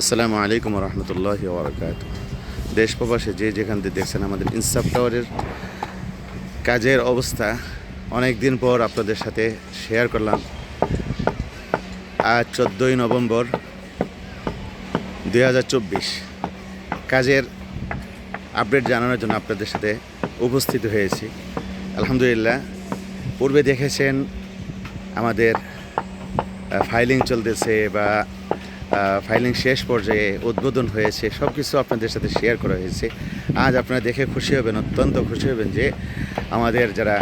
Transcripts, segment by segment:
আসসালামু আলাইকুম রহমতুল্লাহ ওবরাকাত দেশ প্রবাসে যে যেখান থেকে দেখছেন আমাদের ইনসাফ টাওয়ারের কাজের অবস্থা, অনেক দিন পর আপনাদের সাথে শেয়ার করলাম। আজ চোদ্দোই নভেম্বর দুই হাজার চব্বিশ। কাজের আপডেট জানানোর জন্য আপনাদের সাথে উপস্থিত হয়েছি। আলহামদুলিল্লাহ, পূর্বে দেখেছেন আমাদের ফাইলিং চলতেছে বা ফাইলিং শেষ পর্যায়ে উদ্বোধন হয়েছে সব কিছু আপনাদের সাথে শেয়ার করা হয়েছে। আজ আপনারা দেখে খুশি হবেন, অত্যন্ত খুশি হবেন যে আমাদের যারা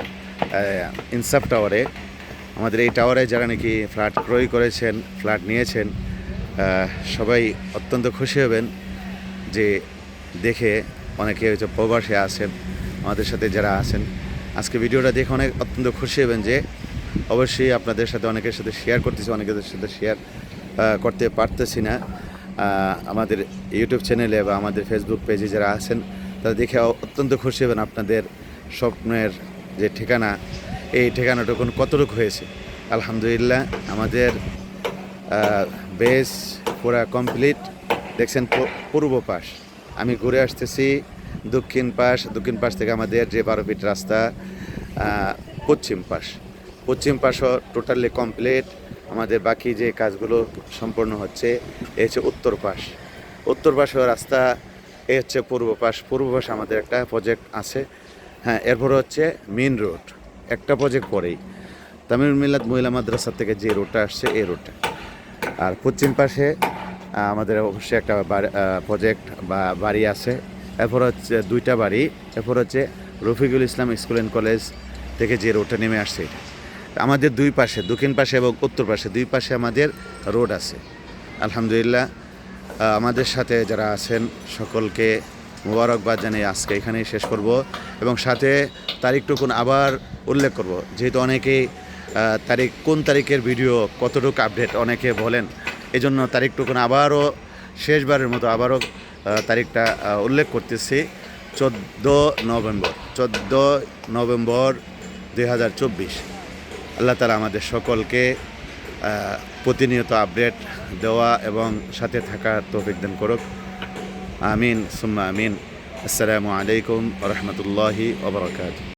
ইনসাফ টাওয়ারে আমাদের এই টাওয়ারে যারা নাকি ফ্ল্যাট ক্রয় করেছেন ফ্ল্যাট নিয়েছেন সবাই অত্যন্ত খুশি হবেন যে দেখে অনেকে হয়তো প্রবাসে আছেন, আমাদের সাথে যারা আছেন। আজকে ভিডিওটা দেখে অনেক অত্যন্ত খুশি হবেন যে অবশ্যই আপনাদের সাথে অনেকের সাথে শেয়ার করতেছি অনেকের সাথে শেয়ার করতে পারতেছি না। আমাদের ইউটিউব চ্যানেলে বা আমাদের ফেসবুক পেজে যারা আছেন, তারা দেখে অত্যন্ত খুশি হবেন আপনাদের স্বপ্নের যে ঠিকানা। এই ঠিকানাটুকুন কতটুকু হয়েছে? আলহামদুলিল্লাহ, আমাদের বেস পুরা কমপ্লিট দেখছেন পূর্ব পাশ। আমি ঘুরে আসতেছি দক্ষিণ পাশ। দক্ষিণ পাশ থেকে আমাদের যে বারো ফিট রাস্তা পশ্চিম পাশ। পশ্চিম পাশও টোটালি কমপ্লিট আমাদের বাকি যে কাজগুলো সম্পন্ন হচ্ছে এ হচ্ছে উত্তর পাশ। উত্তর পাশেও রাস্তা এ হচ্ছে পূর্ব পাশ। পূর্ব পাশ আমাদের একটা প্রজেক্ট আছে। হ্যাঁ এরপর হচ্ছে মেন রোড একটা প্রজেক্ট পরেই। তামিল মিলাদ মহিলা মাদ্রাসা থেকে যে রোডটা আসছে, এই রোডটা আর পশ্চিম পাশে আমাদের অবশ্যই একটা প্রজেক্ট বা বাড়ি আছে। এরপর হচ্ছে দুইটা বাড়ি। এরপর হচ্ছে Rafiqul Islam school and college থেকে যে রোডটা নেমে আসছে এটা। আমাদের দুই পাশে, দক্ষিণ পাশে এবং উত্তর পাশে, দুই পাশে আমাদের রোড আছে। আলহামদুলিল্লাহ আমাদের সাথে যারা আছেন, সকলকে মুবারকবাদ জানিয়ে আজকে এখানেই শেষ করব এবং সাথে তারিখটুকুন আবার উল্লেখ করব। যেহেতু অনেকেই তারিখ, কোন তারিখের ভিডিও কতটুকু আপডেট অনেকে বলেন এই জন্য তারিখটুকুন আবারও, শেষবারের মতো আবারও তারিখটা উল্লেখ করতেছি। চোদ্দ নভেম্বর চোদ্দ নভেম্বর দুই হাজার চব্বিশ। আল্লাহ তালা আমাদের সকলকে প্রতিনিয়ত আপডেট দেওয়া এবং সাথে থাকা তৌফিক দান করুক। আমিন, সুম্মা আমিন। আসসালামু আলাইকুম রহমতুল্লাহি ওবরাকাত